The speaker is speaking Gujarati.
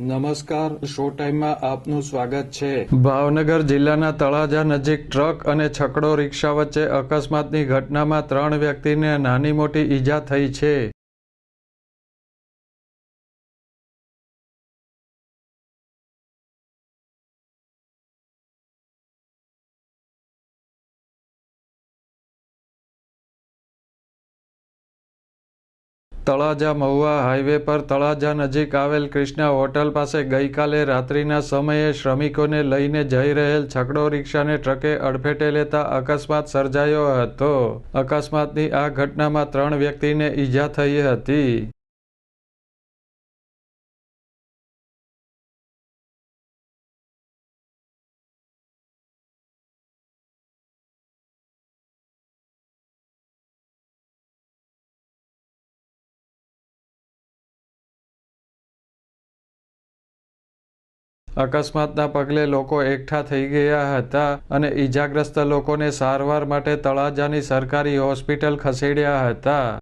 નમસ્કાર, શો ટાઈમમાં આપનું સ્વાગત છે. ભાવનગર જિલ્લાના તળાજા નજીક ટ્રક અને છકડો રિક્ષા વચ્ચે અકસ્માતની ઘટનામાં ત્રણ વ્યક્તિને નાની મોટી ઈજા થઈ છે. તળાજા મહુવા હાઈવે પર તળાજા નજીક આવેલ કૃષ્ણા હોટલ પાસે ગઈકાલે રાત્રિના સમયે શ્રમિકોને લઈને જઈ રહેલ છકડો રિક્ષાને ટ્રકે અડફેટે લેતા અકસ્માત સર્જાયો હતો. અકસ્માતની આ ઘટનામાં ત્રણ વ્યક્તિને ઈજા થઈ હતી. અકસ્માતના પગલે લોકો એકઠા થઈ ગયા હતા અને ઈજાગ્રસ્ત લોકોને સારવાર માટે તળાજાની સરકારી હોસ્પિટલ ખસેડ્યા હતા.